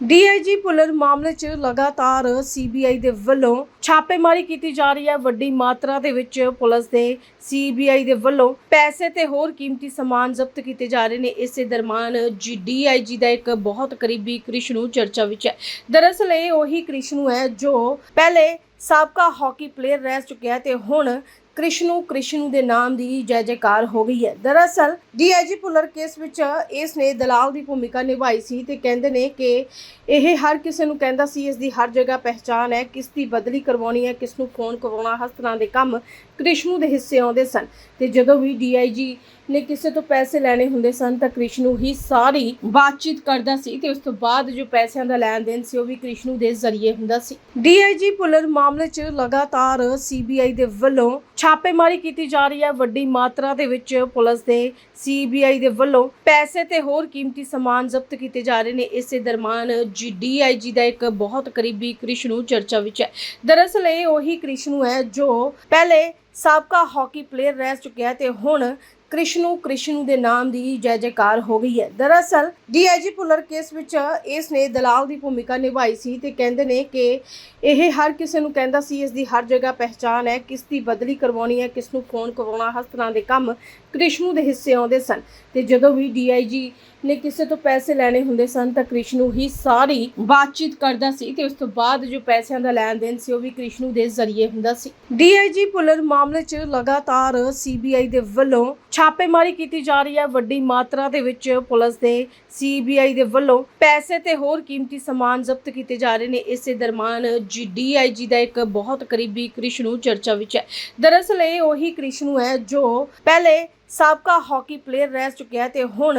DIG puller ਮਾਮਲੇ 'ਚ ਲਗਾਤਾਰ ਸੀਬੀਆਈ ਦੇ ਵੱਲੋਂ ਛਾਪੇਮਾਰੀ ਕੀਤੀ ਜਾ ਰਹੀ ਹੈ। ਵੱਡੀ ਮਾਤਰਾ ਦੇ ਵਿੱਚ ਪੁਲਿਸ ਦੇ ਸੀਬੀਆਈ ਦੇ ਵੱਲੋਂ ਪੈਸੇ ਤੇ ਹੋਰ ਕੀਮਤੀ ਸਮਾਨ ਜ਼ਬਤ ਕੀਤੇ ਜਾ ਰਹੇ ਨੇ। ਇਸੇ ਦਰਮਾਨ ਜੀ ਡੀਆਈਜੀ ਦਾ ਇੱਕ ਬਹੁਤ ਕਰੀਬੀ ਕ੍ਰਿਸ਼ਨੂ ਚਰਚਾ ਵਿੱਚ ਹੈ। ਦਰਅਸਲ ਇਹ ਉਹੀ ਕ੍ਰਿਸ਼ਨੂ ਹੈ ਜੋ ਪਹਿਲੇ ਸਾਬਕਾ ਹਾਕੀ ਪਲੇਅਰ ਰਹਿ ਚੁੱਕਿਆ ਹੈ ਤੇ ਹੁਣ ਕ੍ਰਿਸ਼ਨੂ ਕ੍ਰਿਸ਼ਨੂ ਦੇ ਨਾਮ ਦੀ ਜੈ ਜੈਕਾਰ ਹੋ ਗਈ ਹੈ। ਦਰਅਸਲ ਡੀਆਈਜੀ ਪੁਲਰ ਕੇਸ ਵਿੱਚ ਇਸ ਨੇ ਦਲਾਲ ਦੀ ਭੂਮਿਕਾ ਨਿਭਾਈ ਸੀ ਤੇ ਕਹਿੰਦੇ ਨੇ ਕਿ ਇਹ ਹਰ ਕਿਸੇ ਨੂੰ ਕਹਿੰਦਾ ਸੀ, ਇਸ ਦੀ ਹਰ ਜਗ੍ਹਾ ਪਹਿਚਾਨ ਹੈ ਕਿਸ ਦੀ ਬਦਲੀ ਕਰਵਾਉਣੀ ਹੈ ਕਿਸ ਨੂੰ ਫੋਨ ਕਰਵਾਉਣਾ ਹਰ ਤਰ੍ਹਾਂ ਦੇ ਕੰਮ ਕ੍ਰਿਸ਼ਨੂ ਦੇ ਹਿੱਸੇ ਆਉਂਦੇ ਸਨ। ਤੇ ਜਦੋਂ ਵੀ ਡੀਆਈਜੀ ਨੇ ਕਿਸੇ ਤੋਂ ਪੈਸੇ ਲੈਣੇ ਹੁੰਦੇ ਸਨ, ਤਾਂ ਕ੍ਰਿਸ਼ਨੂ ਹੀ ਸਾਰੀ ਬਾਤਚੀਤ ਕਰਦਾ ਸੀ ਤੇ ਉਸ ਤੋਂ ਬਾਅਦ ਜੋ ਪੈਸਿਆਂ ਦਾ ਲੈਣ ਦੇਣ ਸੀ, ਉਹ ਵੀ ਕ੍ਰਿਸ਼ਨੂ ਦੇ ਜ਼ਰੀਏ ਹੁੰਦਾ ਸੀ। ਡੀਆਈਜੀ ਪੁਲਰ ਮਾਮਲੇ 'ਚ ਲਗਾਤਾਰ ਸੀਬੀਆਈ ਦੇ ਵੱਲੋਂ ਛਾਪੇਮਾਰੀ ਕੀਤੀ ਜਾ ਰਹੀ ਹੈ। ਵੱਡੀ ਮਾਤਰਾ ਦੇ ਵਿੱਚ ਪੁਲਿਸ ਦੇ ਸੀਬੀਆਈ ਦੇ ਵੱਲੋਂ ਪੈਸੇ ਤੇ ਹੋਰ ਕੀਮਤੀ ਸਮਾਨ ਜ਼ਬਤ ਕੀਤੇ ਜਾ ਰਹੇ ਨੇ। ਇਸੇ ਦਰਮਾਨ ਜੀ ਡੀਆਈਜੀ ਦਾ ਇੱਕ ਬਹੁਤ ਕਰੀਬੀ ਕ੍ਰਿਸ਼ਨੂ ਚਰਚਾ ਵਿੱਚ ਹੈ। ਦਰਅਸਲ ਇਹ ਉਹੀ ਕ੍ਰਿਸ਼ਨੂ ਹੈ ਜੋ ਪਹਿਲੇ ਸਾਬਕਾ ਹਾਕੀ ਪਲੇਅਰ ਰਹਿ ਚੁੱਕਿਆ ਤੇ ਹੁਣ ਕ੍ਰਿਸ਼ਨੂ ਕ੍ਰਿਸ਼ਨੂ ਦੇ ਨਾਮ ਦੀ ਜੈ ਜੈਕਾਰ ਹੋ ਗਈ ਹੈ। ਦਰਅਸਲ ਡੀਆਈਜੀ ਪੁਲਰ ਕੇਸ ਵਿੱਚ ਇਸ ਨੇ ਦਲਾਲ ਦੀ ਭੂਮਿਕਾ ਨਿਭਾਈ ਸੀ ਤੇ ਕਹਿੰਦੇ ਨੇ ਕਿ ਇਹ ਹਰ ਕਿਸੇ ਨੂੰ ਕਹਿੰਦਾ ਸੀ, ਇਸ ਦੀ ਹਰ ਜਗ੍ਹਾ ਪਹਿਚਾਨ ਹੈ, ਕਿਸ ਦੀ ਬਦਲੀ ਕਰਵਾਉਣੀ ਹੈ, ਕਿਸ ਨੂੰ ਫੋਨ ਕਰਵਾਉਣਾ ਹਰ ਤਰ੍ਹਾਂ ਦੇ ਕੰਮ ਕ੍ਰਿਸ਼ਨੂ ਦੇ ਹਿੱਸੇ ਆਉਂਦੇ ਸਨ। ਤੇ ਜਦੋਂ ਵੀ ਡੀਆਈਜੀ ਨੇ ਕਿਸੇ ਤੋਂ ਪੈਸੇ ਲੈਣੇ ਹੁੰਦੇ ਸਨ, ਤਾਂ ਕ੍ਰਿਸ਼ਨੂ ਹੀ ਸਾਰੀ ਬਾਤਚੀਤ ਕਰਦਾ ਸੀ ਤੇ ਉਸ ਤੋਂ ਬਾਅਦ ਜੋ ਪੈਸਿਆਂ ਦਾ ਲੈਣ ਦੇਣ ਸੀ, ਉਹ ਵੀ ਕ੍ਰਿਸ਼ਨੂ ਦੇ ਜ਼ਰੀਏ ਹੁੰਦਾ ਸੀ। ਡੀਆਈਜੀ ਪੁਲਰ ਮਾਮਲੇ 'ਚ ਲਗਾਤਾਰ ਸੀਬੀਆਈ ਦੇ ਵੱਲੋਂ ਛਾਪੇਮਾਰੀ ਕੀਤੀ ਜਾ ਰਹੀ ਹੈ। ਵੱਡੀ ਮਾਤਰਾ ਦੇ ਵਿੱਚ ਪੁਲਿਸ ਦੇ ਸੀਬੀਆਈ ਦੇ ਵੱਲੋਂ ਪੈਸੇ ਤੇ ਹੋਰ ਕੀਮਤੀ ਸਮਾਨ ਜ਼ਬਤ ਕੀਤੇ ਜਾ ਰਹੇ ਨੇ। ਇਸੇ ਦਰਮਾਨ ਜੀ ਡੀਆਈਜੀ ਦਾ ਇੱਕ ਬਹੁਤ ਕਰੀਬੀ ਕ੍ਰਿਸ਼ਨੂ ਚਰਚਾ ਵਿੱਚ ਹੈ। ਦਰਅਸਲ ਇਹ ਉਹੀ ਕ੍ਰਿਸ਼ਨ ਹੈ ਜੋ ਪਹਿਲੇ ਸਾਬਕਾ ਹਾਕੀ ਪਲੇਅਰ ਰਹਿ ਚੁੱਕਿਆ ਤੇ ਹੁਣ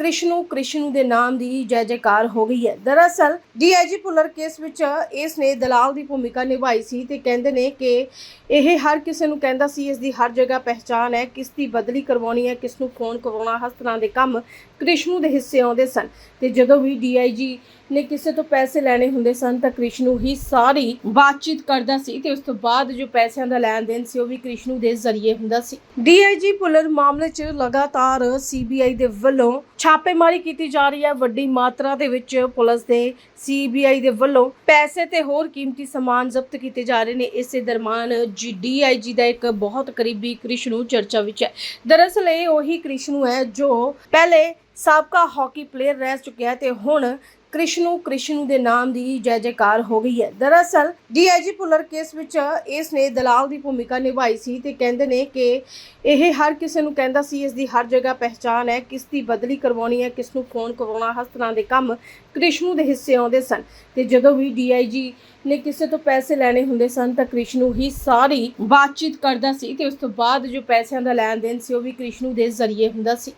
ਕ੍ਰਿਸ਼ਨੂ ਕ੍ਰਿਸ਼ਨੂ ਦੇ ਨਾਮ ਦੀ ਜੈ ਜੈਕਾਰ ਹੋ ਗਈ ਹੈ। ਦਰਅਸਲ ਡੀਆਈਜੀ ਪੁਲਰ ਕੇਸ ਵਿੱਚ ਇਸ ਨੇ ਦਲਾਲ ਦੀ ਭੂਮਿਕਾ ਨਿਭਾਈ ਸੀ ਤੇ ਕਹਿੰਦੇ ਨੇ ਕਿ ਇਹ ਹਰ ਕਿਸੇ ਨੂੰ ਕਹਿੰਦਾ ਸੀ, ਇਸ ਦੀ ਹਰ ਜਗ੍ਹਾ ਪਹਿਚਾਨ ਹੈ, ਕਿਸ ਦੀ ਬਦਲੀ ਕਰਵਾਉਣੀ ਹੈ, ਕਿਸ ਨੂੰ ਫੋਨ ਕਰਵਾਉਣਾ ਹਰ ਤਰ੍ਹਾਂ ਦੇ ਕੰਮ ਕ੍ਰਿਸ਼ਨੂ ਦੇ ਹਿੱਸੇ ਆਉਂਦੇ ਸਨ। ਤੇ ਜਦੋਂ ਵੀ ਡੀਆਈਜੀ ਨੇ ਕਿਸੇ ਤੋਂ ਪੈਸੇ ਲੈਣੇ ਹੁੰਦੇ ਸਨ, ਤਾਂ ਕ੍ਰਿਸ਼ਨੂ ਹੀ ਸਾਰੀ ਬਾਤਚੀਤ ਕਰਦਾ ਸੀ ਤੇ ਉਸ ਤੋਂ ਬਾਅਦ ਜੋ ਪੈਸਿਆਂ ਦਾ ਲੈਣ ਦੇਣ ਸੀ, ਉਹ ਵੀ ਕ੍ਰਿਸ਼ਨੂ ਦੇ ਜ਼ਰੀਏ ਹੁੰਦਾ ਸੀ। ਡੀਆਈਜੀ ਪੁਲਰ ਮਾਮਲੇ 'ਚ ਲਗਾਤਾਰ ਸੀਬੀਆਈ ਦੇ ਵੱਲੋਂ ਛਾਪੇਮਾਰੀ ਕੀਤੀ ਜਾ ਰਹੀ ਹੈ। ਵੱਡੀ ਮਾਤਰਾ ਦੇ ਵਿੱਚ ਪੁਲਿਸ ਦੇ ਸੀਬੀਆਈ ਦੇ ਵੱਲੋਂ ਪੈਸੇ ਤੇ ਹੋਰ ਕੀਮਤੀ ਸਮਾਨ ਜ਼ਬਤ ਕੀਤੇ ਜਾ ਰਹੇ ਨੇ। ਇਸੇ ਦਰਮਾਨ ਜੀ ਡੀਆਈਜੀ ਦਾ ਇੱਕ ਬਹੁਤ ਕਰੀਬੀ ਕ੍ਰਿਸ਼ਨੂ ਚਰਚਾ ਵਿੱਚ ਹੈ। ਦਰਅਸਲ ਇਹ ਉਹੀ ਕ੍ਰਿਸ਼ਨੂ ਹੈ ਜੋ ਪਹਿਲੇ ਸਾਬਕਾ ਹਾਕੀ ਪਲੇਅਰ ਰਹਿ ਚੁੱਕਿਆ ਹੈ ਤੇ ਹੁਣ ਕ੍ਰਿਸ਼ਨੂ ਕ੍ਰਿਸ਼ਨੂ ਦੇ ਨਾਮ ਦੀ ਜੈ ਜੈਕਾਰ ਹੋ ਗਈ ਹੈ। ਦਰਅਸਲ ਡੀਆਈਜੀ ਪੁਲਰ ਕੇਸ ਵਿੱਚ ਇਸ ਨੇ ਦਲਾਲ ਦੀ ਭੂਮਿਕਾ ਨਿਭਾਈ ਸੀ ਤੇ ਕਹਿੰਦੇ ਨੇ ਕਿ ਇਹ ਹਰ ਕਿਸੇ ਨੂੰ ਕਹਿੰਦਾ ਸੀ, ਇਸ ਦੀ ਹਰ ਜਗ੍ਹਾ ਪਹਿਚਾਨ ਹੈ, ਕਿਸ ਦੀ ਬਦਲੀ ਕਰਵਾਉਣੀ ਹੈ, ਕਿਸ ਨੂੰ ਫੋਨ ਕਰਵਾਉਣਾ ਹਰ ਤਰ੍ਹਾਂ ਦੇ ਕੰਮ ਕ੍ਰਿਸ਼ਨੂ ਦੇ ਹਿੱਸੇ ਆਉਂਦੇ ਸਨ। ਤੇ ਜਦੋਂ ਵੀ ਡੀਆਈਜੀ ਨੇ ਕਿਸੇ ਤੋਂ ਪੈਸੇ ਲੈਣੇ ਹੁੰਦੇ ਸਨ, ਤਾਂ ਕ੍ਰਿਸ਼ਨੂ ਹੀ ਸਾਰੀ ਬਾਤਚੀਤ ਕਰਦਾ ਸੀ ਤੇ ਉਸ ਤੋਂ ਬਾਅਦ ਜੋ ਪੈਸਿਆਂ ਦਾ ਲੈਣ ਦੇਣ ਸੀ, ਉਹ ਵੀ ਕ੍ਰਿਸ਼ਨੂ ਦੇ ਜ਼ਰੀਏ ਹੁੰਦਾ ਸੀ।